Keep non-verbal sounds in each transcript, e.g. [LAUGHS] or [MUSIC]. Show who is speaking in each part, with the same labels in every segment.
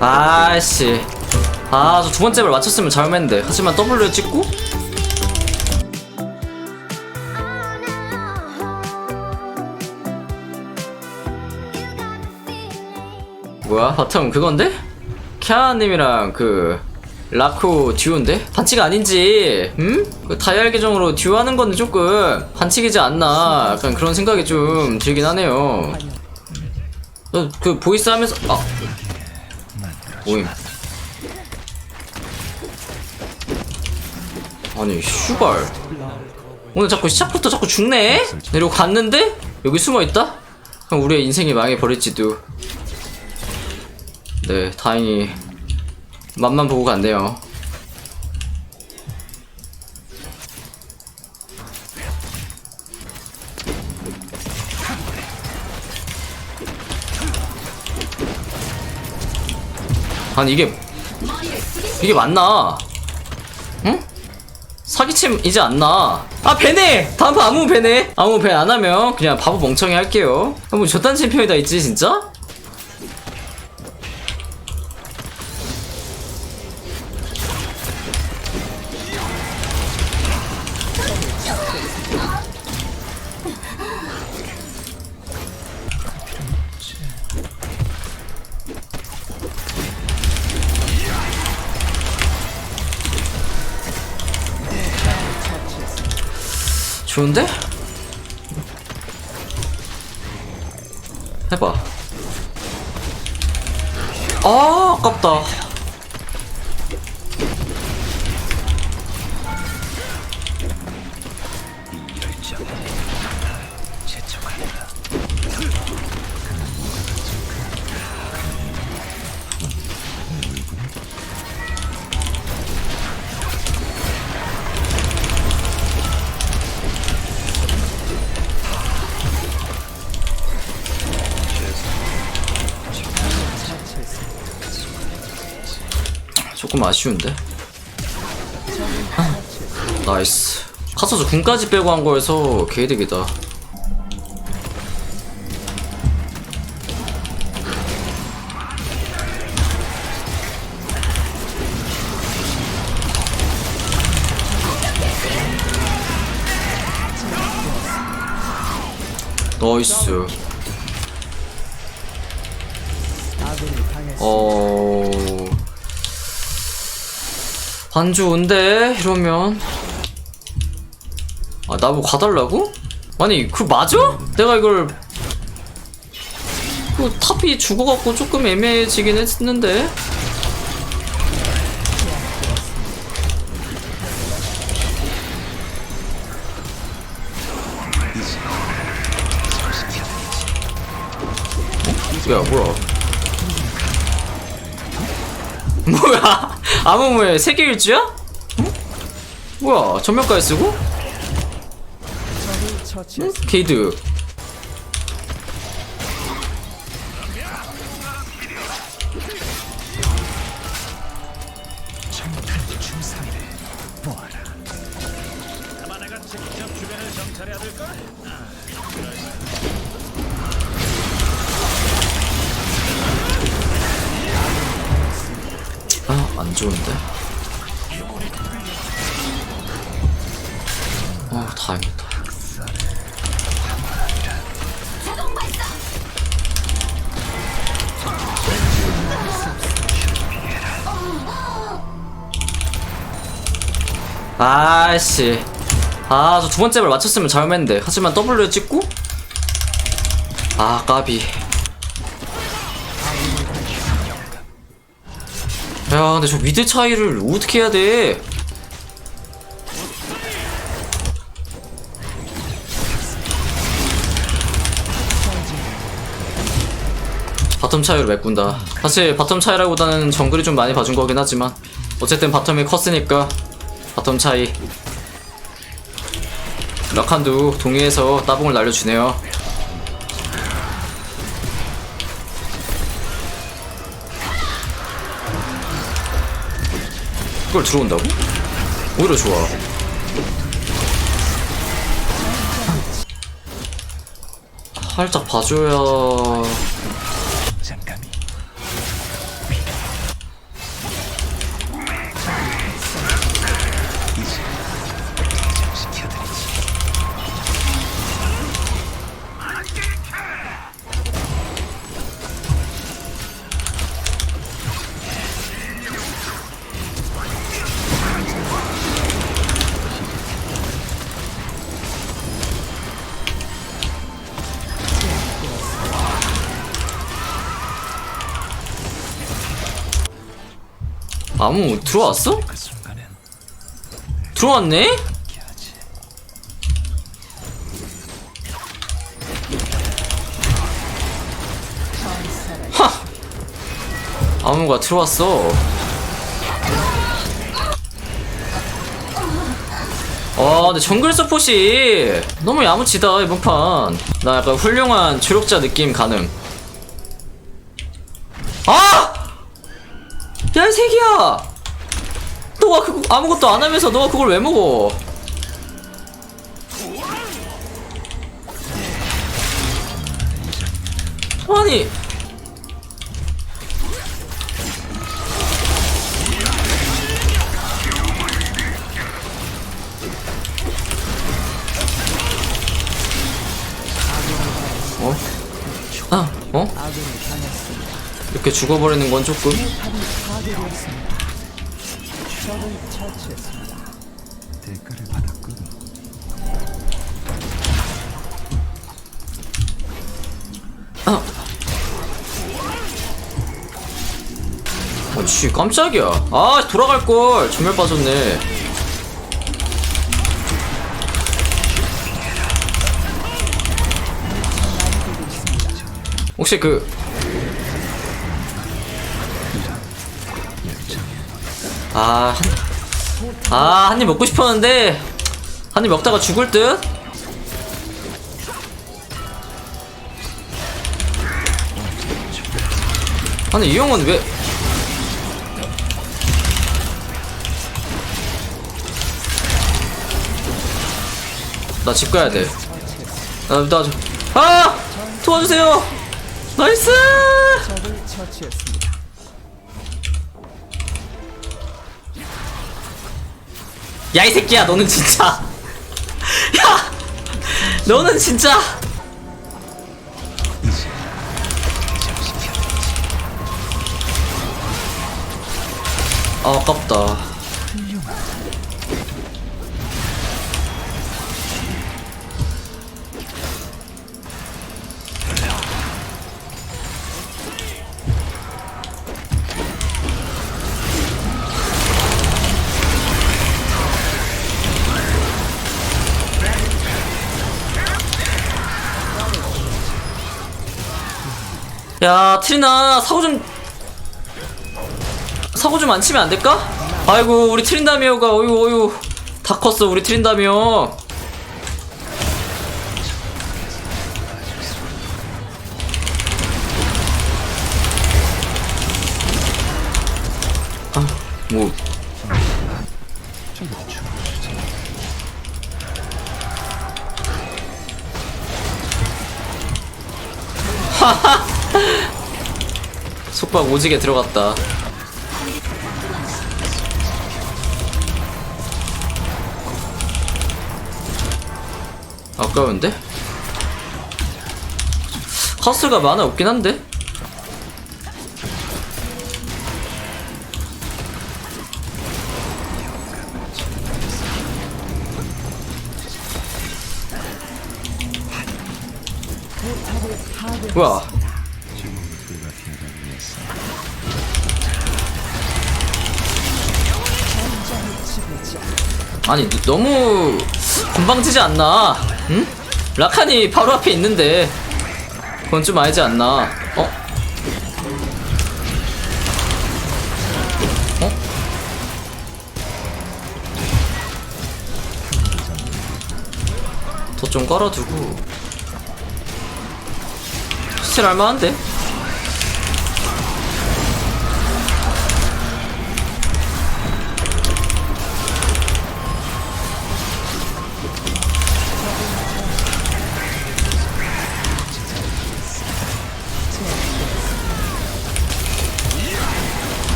Speaker 1: 아씨. 아 저 두 번째 발 맞췄으면 잘했는데. 하지만 W 찍고? 뭐야? 바텀 그건데? 캬님이랑 그 라쿠 듀오인데? 반칙 아닌지. 음? 그 다이알 계정으로 듀오 하는 거는 조금 반칙이지 않나. 약간 그런 생각이 좀 들긴 하네요. 너그 보이스 하면서 아 오임? 아니 슈발. 오늘 자꾸 시작부터 자꾸 죽네? 내려 갔는데? 여기 숨어있다? 그럼 우리의 인생이 망해버릴지도. 네 다행히 맛만 보고 갔네요 아니 이게 이게 맞나? 응? 사기침 이제 안 나. 아 배네. 다음 판 아무 배네. 아무 배안 하면 그냥 바보 멍청이 할게요. 아, 뭐 저딴 챔피언이 다 있지 진짜? 좋은데? 해봐. 아, 아깝다. 조금 아쉬운데? 아, 나이스. 카서스 군까지 빼고 한 거여서 개이득이다. 나이스. 어. 안 좋은데 이러면 아 나보고 가달라고? 아니 그 맞아? 내가 이걸 그 탑이 죽어갖고 조금 애매해지긴 했는데 야 뭐야 [LAUGHS] 뭐야 아무무의 세계 일주야? 응? 뭐야 전면까지 쓰고? 응? 게이드 좋은데? 어, 다행이다. 아씨. 아, 저 두 번째 발 맞췄으면 잘했는데. 하지만 W 찍고? 아, 까비. 야, 근데 저 미드 차이를 어떻게 해야 돼? 바텀 차이로 메꾼다. 사실 바텀 차이라기보다는 정글이 좀 많이 봐준 거긴 하지만 어쨌든 바텀이 컸으니까 바텀 차이. 라칸도 동의해서 따봉을 날려주네요. 그걸 들어온다고? 오히려 좋아. 살짝 봐줘야. 아무 들어왔어? 들어왔네? 아무가 들어왔어. 아, 근데 정글 서폿이 너무 야무치다, 이번 판. 나 약간 훌륭한 조력자 느낌 가능. 아! 야, 이 새끼야! 너가 그거 아무것도 안 하면서 너가 그걸 왜 먹어? 아니, 어? 아, 어? 이렇게 죽어버리는 건 조금. 아. 어씨 깜짝이야. 아 돌아갈 걸 전멸 빠졌네. 혹시 그 아, 한, 아, 한 입 먹고 싶었는데, 한 입 먹다가 죽을 듯? 아니, 이 형은 왜. 나 집 가야 돼. 나, 나, 좀- 아! 도와주세요! 나이스! 야, 이 새끼야, 너는 진짜. [LAUGHS] 야! 너는 진짜. 아, 아깝다. 야, 트리나, 사고 좀. 사고 좀 안 치면 안 될까? 아이고, 우리 트린다미오가, 어유, 어유. 다 컸어, 우리 트린다미오. 아, 뭐. [LAUGHS] 속박 오지게 들어갔다. 아까운데? 카스가 많아 없긴 한데? 뭐야? 아니 너- 너무 건방지지 않나? 응? 라칸이 바로 앞에 있는데 그건 좀 아니지 않나? 어? 어? 더 좀 깔아두고 스틸 할만한데?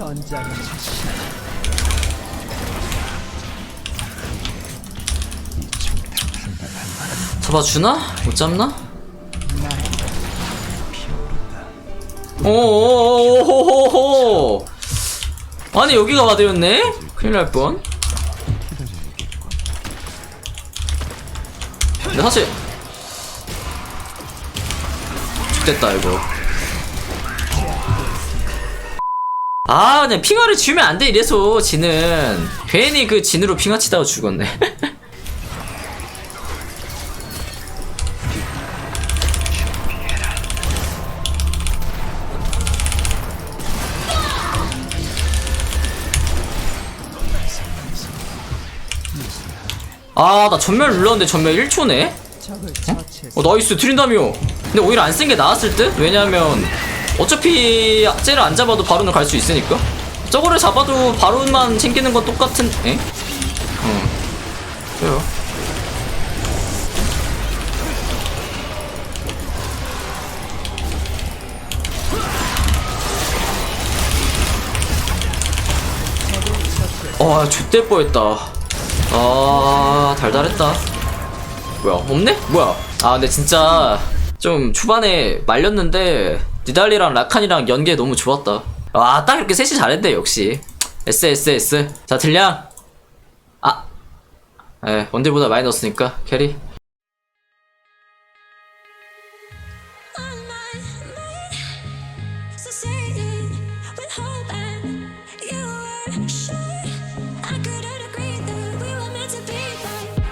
Speaker 2: 전장의
Speaker 1: 잡아주나? 못 잡나? 오오오오호호호 아니 여기가 와드였네? 큰일 날 뻔. 근데 사실 됐다 이거. 아 그냥 핑화를 지우면 안 돼 이래서 지는 괜히 그 진으로 핑화 치다가 죽었네. [LAUGHS] 아 나 전멸 눌렀는데 전멸 1초네?
Speaker 2: 적을 처치했습니다.
Speaker 1: 어 나이스 트린다미오 근데 오히려 안 쓴 게 나았을 듯? 왜냐면 어차피 쟤를 안 잡아도 바론을 갈 수 있으니까. 저거를 잡아도 바론만 챙기는 건 똑같은 에? 어 그래요. 와 X될 뻔했다. 아 달달했다. 뭐야 없네? 뭐야? 아 근데 진짜 좀 초반에 말렸는데 니달리랑 라칸이랑 연계 너무 좋았다. 아딱 이렇게 셋이 잘했네 역시. S S S 자 딜량. 아. 에, 원딜보다 많이 넣었으니까 캐리